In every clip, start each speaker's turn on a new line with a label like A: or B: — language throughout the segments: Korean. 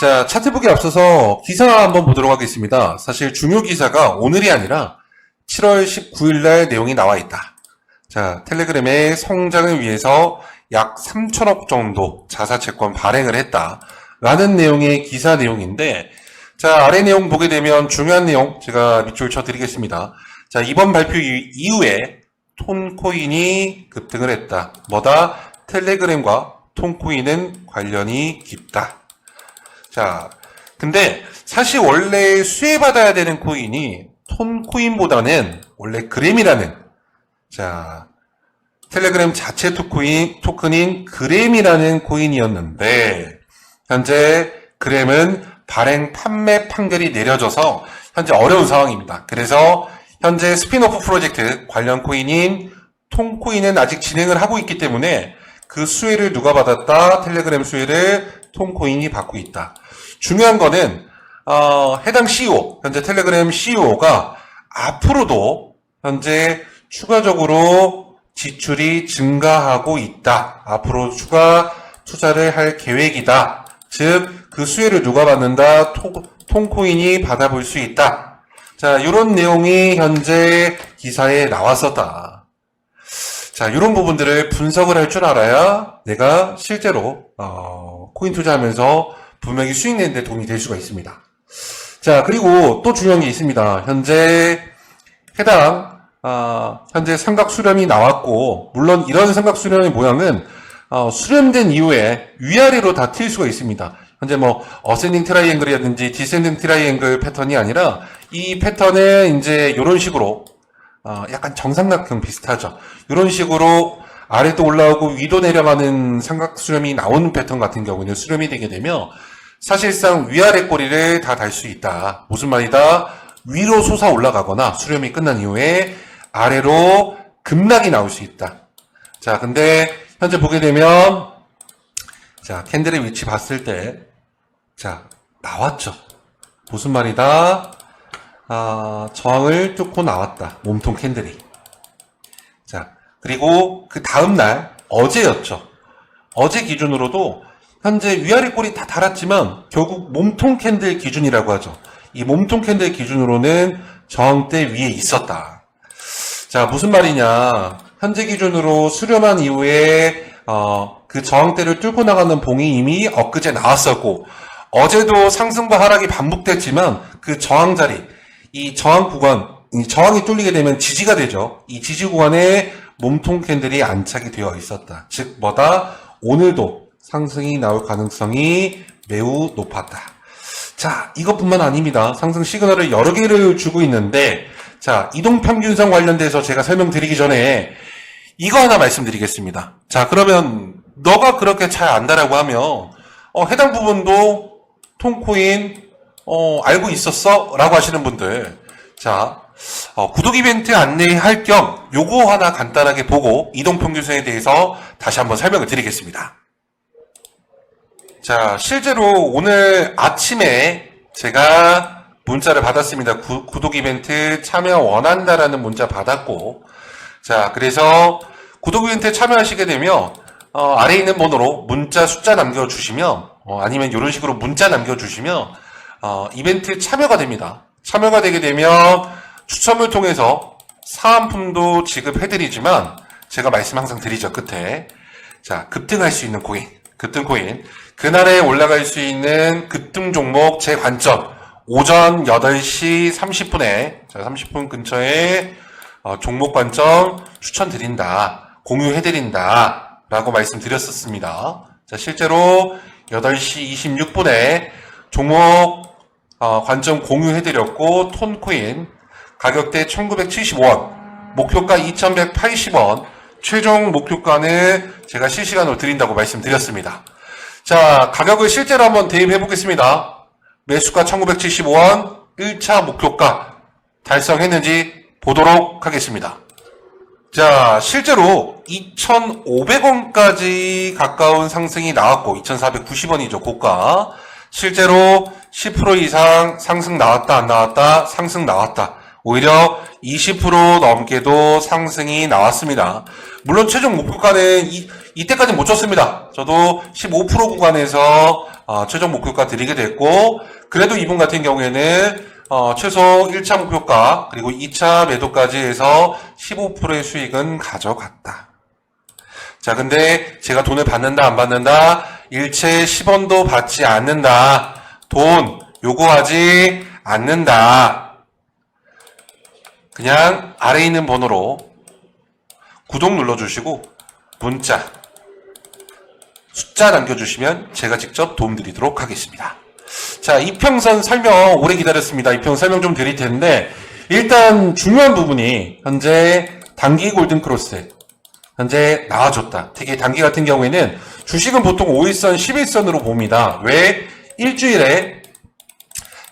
A: 자, 차트 보기 앞서서 기사 한번 보도록 하겠습니다. 사실 중요 기사가 오늘이 아니라 7월 19일 날 내용이 나와 있다. 자, 텔레그램의 성장을 위해서 약 3천억 정도 자사 채권 발행을 했다. 라는 내용의 기사 내용인데, 자, 아래 내용 보게 되면 중요한 내용 제가 밑줄 쳐 드리겠습니다. 자, 이번 발표 이- 이후에 톤코인이 급등을 했다. 뭐다? 텔레그램과 톤코인은 관련이 깊다. 자, 근데 사실 원래 수혜받아야 되는 코인이 톤 코인보다는 원래 그램이라는 자, 텔레그램 자체 토코인, 토큰인 그램이라는 코인이었는데 현재 그램은 발행 판매 판결이 내려져서 현재 어려운 상황입니다. 그래서 현재 스피노프 프로젝트 관련 코인인 톤코인은 아직 진행을 하고 있기 때문에 그 수혜를 누가 받았다? 텔레그램 수혜를 톤코인이 받고 있다. 중요한 거는 어, 해당 CEO, 현재 텔레그램 CEO가 앞으로도 현재 추가적으로 지출이 증가하고 있다. 앞으로 추가 투자를 할 계획이다. 즉, 그 수혜를 누가 받는다? 토, 톤코인이 받아볼 수 있다. 자, 이런 내용이 현재 기사에 나왔었다. 자, 이런 부분들을 분석을 할 줄 알아야 내가 실제로 어, 코인 투자하면서 분명히 수익 내는데 도움이 될 수가 있습니다. 자, 그리고 또 중요한 게 있습니다. 현재 해당 아, 현재 삼각 수렴이 나왔고 물론 이런 삼각 수렴의 모양은 어, 수렴된 이후에 위아래로 다 튈 수가 있습니다. 현재 뭐 어센딩 트라이앵글이라든지 디센딩 트라이앵글 패턴이 아니라 이 패턴은 이제 이런 식으로 어, 약간 정삼각형 비슷하죠. 이런 식으로 아래도 올라오고 위도 내려가는 삼각 수렴이 나오는 패턴 같은 경우는 수렴이 되게 되면 사실상 위아래 꼬리를 다 달 수 있다. 무슨 말이다? 위로 솟아 올라가거나 수렴이 끝난 이후에 아래로 급락이 나올 수 있다. 자, 근데 현재 보게 되면 자, 캔들의 위치 봤을 때 자, 나왔죠. 무슨 말이다? 아, 저항을 뚫고 나왔다. 몸통 캔들이. 자, 그리고 그 다음날, 어제였죠. 어제 기준으로도 현재 위아래 꼬리 다 달았지만 결국 몸통 캔들 기준이라고 하죠. 이 몸통 캔들 기준으로는 저항대 위에 있었다. 자, 무슨 말이냐. 현재 기준으로 수렴한 이후에, 어, 그 저항대를 뚫고 나가는 봉이 이미 엊그제 나왔었고, 어제도 상승과 하락이 반복됐지만, 그 저항 자리, 이 저항 구간, 이 저항이 뚫리게 되면 지지가 되죠. 이 지지 구간에 몸통 캔들이 안착이 되어 있었다. 즉, 뭐다? 오늘도 상승이 나올 가능성이 매우 높았다. 자, 이것뿐만 아닙니다. 상승 시그널을 여러 개를 주고 있는데, 자, 이동 평균선 관련돼서 제가 설명드리기 전에 이거 하나 말씀드리겠습니다. 자, 그러면 너가 그렇게 잘 안다라고 하면, 어, 해당 부분도 톤코인, 어, 알고 있었어? 라고 하시는 분들. 자, 어, 구독 이벤트 안내할 겸 요거 하나 간단하게 보고 이동평균선에 대해서 다시 한번 설명을 드리겠습니다. 자, 실제로 오늘 아침에 제가 문자를 받았습니다. 구, 구독 이벤트 참여 원한다라는 문자 받았고, 자, 그래서 구독 이벤트 참여하시게 되면, 어, 아래 있는 번호로 문자 숫자 남겨주시면, 어, 아니면 이런 식으로 문자 남겨주시면, 어, 이벤트 참여가 됩니다. 참여가 되게 되면 추첨을 통해서 사은품도 지급해드리지만, 제가 말씀 항상 드리죠, 끝에. 자, 급등할 수 있는 코인, 급등 코인. 그날에 올라갈 수 있는 급등 종목 제 관점. 오전 8시 30분에, 자, 30분 근처에 어, 종목 관점 추천드린다. 공유해드린다. 라고 말씀드렸었습니다. 자, 실제로 8시 26분에 종목 어, 관점 공유해드렸고, 톤코인 가격대 1975원, 목표가 2180원, 최종 목표가는 제가 실시간으로 드린다고 말씀드렸습니다. 자, 가격을 실제로 한번 대입해 보겠습니다. 매수가 1975원,
B: 1차 목표가 달성했는지 보도록 하겠습니다. 자, 실제로 2,500원까지 가까운 상승이 나왔고, 2,490원이죠, 고가. 실제로 10% 이상 상승 나왔다, 안 나왔다, 상승 나왔다. 오히려 20% 넘게도 상승이 나왔습니다. 물론 최종 목표가는 이, 이때까지 못 쳤습니다. 저도 15% 구간에서 어, 최종 목표가 드리게 됐고, 그래도 이분 같은 경우에는 어, 최소 1차 목표가 그리고 2차 매도까지 해서 15%의 수익은 가져갔다. 자, 근데 제가 돈을 받는다, 안 받는다, 일체 10원도 받지 않는다. 돈 요구하지 않는다. 그냥 아래 있는 번호로 구독 눌러주시고 문자 숫자 남겨주시면 제가 직접 도움 드리도록 하겠습니다. 자, 이평선 설명 오래 기다렸습니다. 이평 설명 좀 드릴 텐데 일단 중요한 부분이 현재 단기 골든 크로스 현재 나와줬다. 특히 단기 같은 경우에는 주식은 보통 5일선, 11선으로 봅니다. 왜? 일주일에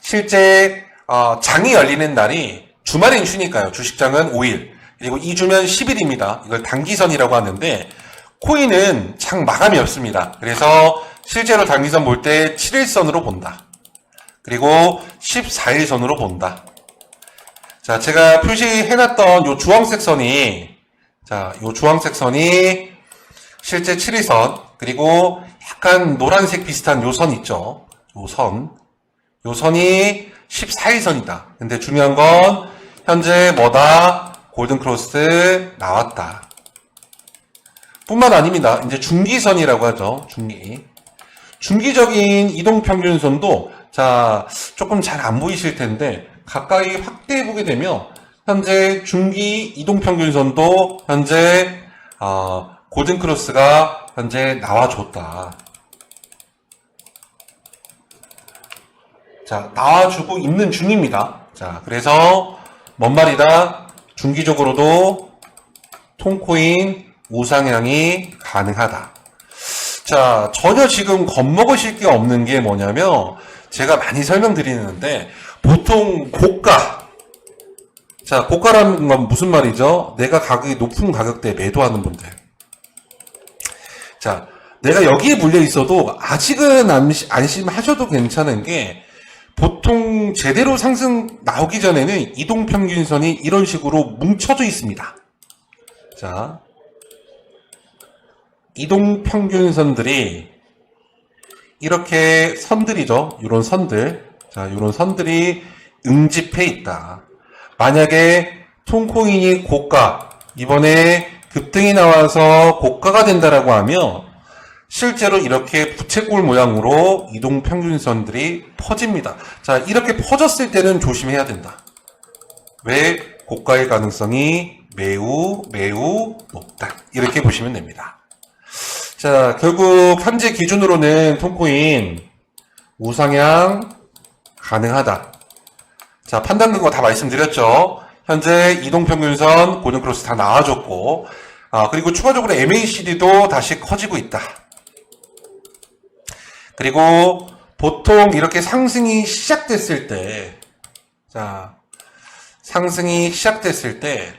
B: 실제 어, 장이 열리는 날이 주말엔 쉬니까요. 주식장은 5일. 그리고 2주면 10일입니다. 이걸 단기선이라고 하는데 코인은 장 마감이 없습니다. 그래서 실제로 단기선 볼 때 7일선으로 본다. 그리고 14일선으로 본다. 자, 제가 표시해놨던 요 주황색 선이 자, 요 주황색 선이 실제 7일선 그리고 약간 노란색 비슷한 요 선 있죠. 요 선. 요 선이 14일선이다. 근데 중요한 건 현재 뭐다? 골든 크로스 나왔다. 뿐만 아닙니다. 이제 중기선이라고 하죠. 중기. 중기적인 이동평균선도 자 조금 잘 안 보이실 텐데 가까이 확대해 보게 되면 현재 중기 이동평균선도 현재 어, 골든 크로스가 현재 나와줬다. 자, 나와주고 있는 중입니다. 자, 그래서 뭔 말이다? 중기적으로도 통코인 우상향이 가능하다. 자, 전혀 지금 겁먹으실 게 없는 게 뭐냐면, 제가 많이 설명드리는데, 보통 고가, 자, 고가라는 건 무슨 말이죠? 내가 가격이 높은 가격대에 매도하는 분들. 자, 내가 여기에 물려 있어도 아직은 안심, 안심하셔도 괜찮은 게, 보통 제대로 상승 나오기 전에는 이동평균선이 이런 식으로 뭉쳐져 있습니다. 자, 이동평균선들이 이렇게 선들이죠. 이런 선들. 자, 이런 선들이 응집해 있다. 만약에 통코인이 고가, 이번에 급등이 나와서 고가가 된다라고 하면 실제로 이렇게 부채꼴 모양으로 이동 평균선들이 퍼집니다. 자, 이렇게 퍼졌을 때는 조심해야 된다. 왜? 고가의 가능성이 매우, 매우 높다. 이렇게 보시면 됩니다. 자, 결국 현재 기준으로는 통코인 우상향 가능하다. 자, 판단 근거 다 말씀드렸죠. 현재 이동평균선, 고정크로스 다 나와줬고, 아, 그리고 추가적으로 MACD도 다시 커지고 있다. 그리고 보통 이렇게 상승이 시작됐을 때, 자, 상승이 시작됐을 때,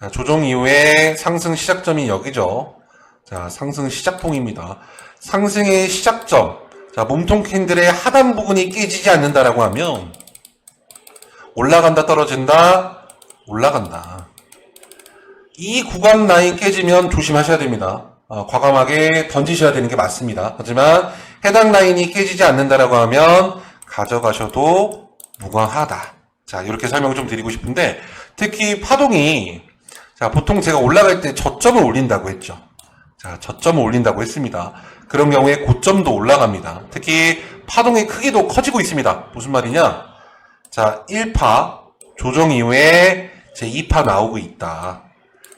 B: 자, 조정 이후에 상승 시작점이 여기죠. 자, 상승 시작봉입니다. 상승의 시작점. 자, 몸통 캔들의 하단 부분이 깨지지 않는다라고 하면 올라간다 떨어진다 올라간다. 이 구간 라인 깨지면 조심하셔야 됩니다. 어, 과감하게 던지셔야 되는 게 맞습니다. 하지만 해당 라인이 깨지지 않는다라고 하면 가져가셔도 무방하다. 자, 이렇게 설명을 좀 드리고 싶은데 특히 파동이 자, 보통 제가 올라갈 때 저점을 올린다고 했죠. 자, 저점을 올린다고 했습니다. 그런 경우에 고점도 올라갑니다. 특히 파동의 크기도 커지고 있습니다. 무슨 말이냐? 자, 1파 조정 이후에 제 2파 나오고 있다.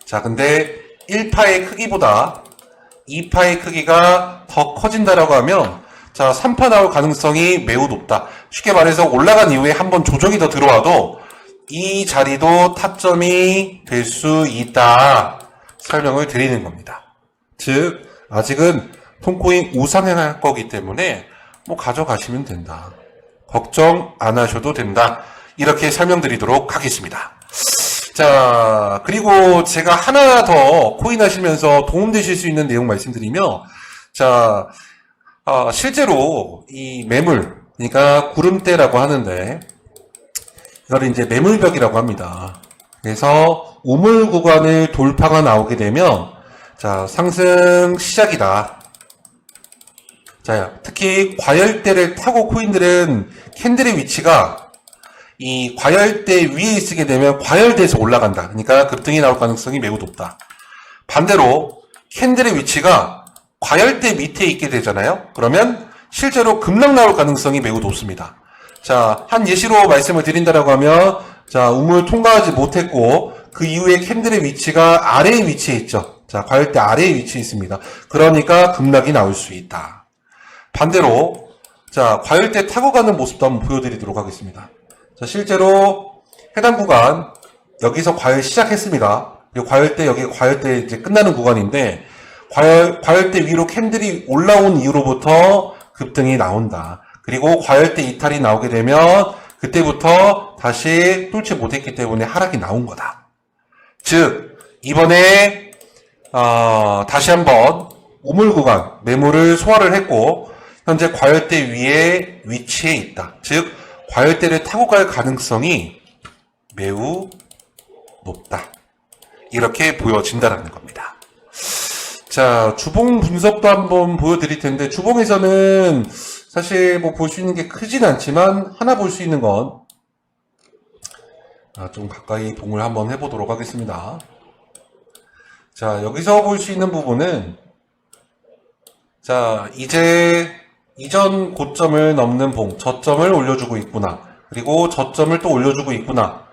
B: 자, 근데 1파의 크기보다 2파의 크기가 더 커진다라고 하면 자, 3파 나올 가능성이 매우 높다. 쉽게 말해서 올라간 이후에 한번 조정이 더 들어와도 이 자리도 타점이 될 수 있다. 설명을 드리는 겁니다. 즉, 아직은 통코인 우상향할 거기 때문에 뭐 가져가시면 된다. 걱정 안 하셔도 된다. 이렇게 설명드리도록 하겠습니다. 자, 그리고 제가 하나 더 코인 하시면서 도움되실 수 있는 내용 말씀드리며, 자, 어, 실제로 이 매물, 그러니까 구름대라고 하는데, 이걸 이제 매물벽이라고 합니다. 그래서 우물 구간을 돌파가 나오게 되면, 자, 상승 시작이다. 자, 특히 과열대를 타고 코인들은 캔들의 위치가 이 과열대 위에 있게 되면 과열대에서 올라간다. 그러니까 급등이 나올 가능성이 매우 높다. 반대로 캔들의 위치가 과열대 밑에 있게 되잖아요. 그러면 실제로 급락 나올 가능성이 매우 높습니다. 자, 한 예시로 말씀을 드린다라고 하면 자, 우물 통과하지 못했고 그 이후에 캔들의 위치가 아래에 위치해 있죠. 자, 과열대 아래에 위치해 있습니다. 그러니까 급락이 나올 수 있다. 반대로 자, 과열대 타고 가는 모습도 한번 보여드리도록 하겠습니다. 자, 실제로 해당 구간 여기서 과열 시작했습니다. 과열대 여기 과열대 이제 끝나는 구간인데 과열 과열대 위로 캔들이 올라온 이후로부터 급등이 나온다. 그리고 과열대 이탈이 나오게 되면 그때부터 다시 뚫지 못했기 때문에 하락이 나온 거다. 즉 이번에 어, 다시 한번 우물 구간 매물을 소화를 했고 현재 과열대 위에 위치해 있다. 즉 과열대를 타고 갈 가능성이 매우 높다. 이렇게 보여진다라는 겁니다. 자, 주봉 분석도 한번 보여드릴 텐데, 주봉에서는 사실 뭐 볼 수 있는 게 크진 않지만, 하나 볼 수 있는 건, 아, 좀 가까이 봉을 한번 해보도록 하겠습니다. 자, 여기서 볼 수 있는 부분은, 자, 이제 이전 고점을 넘는 봉, 저점을 올려주고 있구나. 그리고 저점을 또 올려주고 있구나.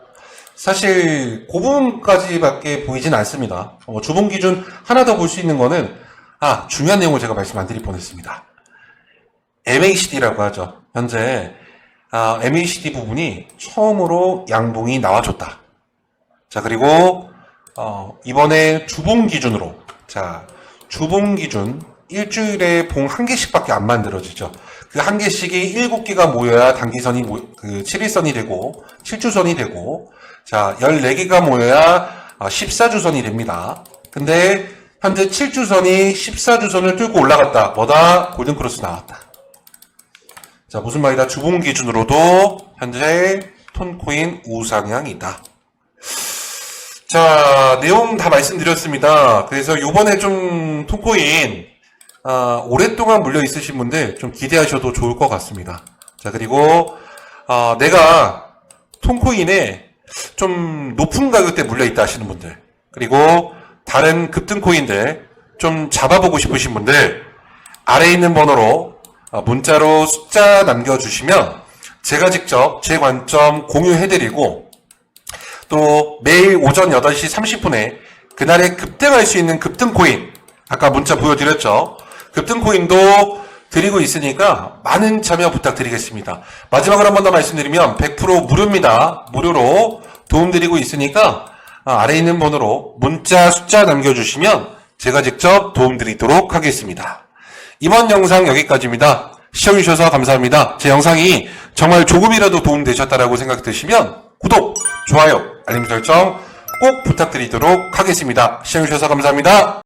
B: 사실 그 부분까지밖에 보이진 않습니다. 어, 주봉 기준 하나 더 볼 수 있는 거는 아 중요한 내용을 제가 말씀 안 드릴 뻔했습니다. MACD라고 하죠. 현재 아, MACD 부분이 처음으로 양봉이 나와줬다. 자 그리고 어, 이번에 주봉 기준으로 자 주봉 기준 일주일에 봉 한 개씩밖에 안 만들어지죠. 그 한 개씩이 일곱 개가 모여야 단기선이 모- 그 7일선이 되고 7주선이 되고 자 14개가 모여야 14주선이 됩니다. 근데 현재 7주선이 14주선을 뚫고 올라갔다. 뭐다? 골든크로스 나왔다. 자 무슨 말이다? 주봉 기준으로도 현재 톤코인 우상향이다. 자, 내용 다 말씀드렸습니다. 그래서 요번에 좀 톤코인, 아, 오랫동안 물려 있으신 분들 좀 기대하셔도 좋을 것 같습니다. 자, 그리고, 아, 내가 톤코인에 좀 높은 가격대 물려 있다 하시는 분들, 그리고 다른 급등 코인들 좀 잡아보고 싶으신 분들, 아래에 있는 번호로 아, 문자로 숫자 남겨주시면 제가 직접 제 관점 공유해드리고 또 매일 오전 8시 30분에 그날에 급등할 수 있는 급등 코인 아까 문자 보여드렸죠 급등 코인도 드리고 있으니까 많은 참여 부탁드리겠습니다. 마지막으로 한 번 더 말씀드리면 100% 무료입니다. 무료로 도움드리고 있으니까 아, 아래에 있는 번호로 문자 숫자 남겨주시면 제가 직접 도움드리도록 하겠습니다. 이번 영상 여기까지입니다. 시청해주셔서 감사합니다. 제 영상이 정말 조금이라도 도움되셨다라고 생각되시면 구독, 좋아요, 알림 설정 꼭 부탁드리도록 하겠습니다. 시청해주셔서 감사합니다.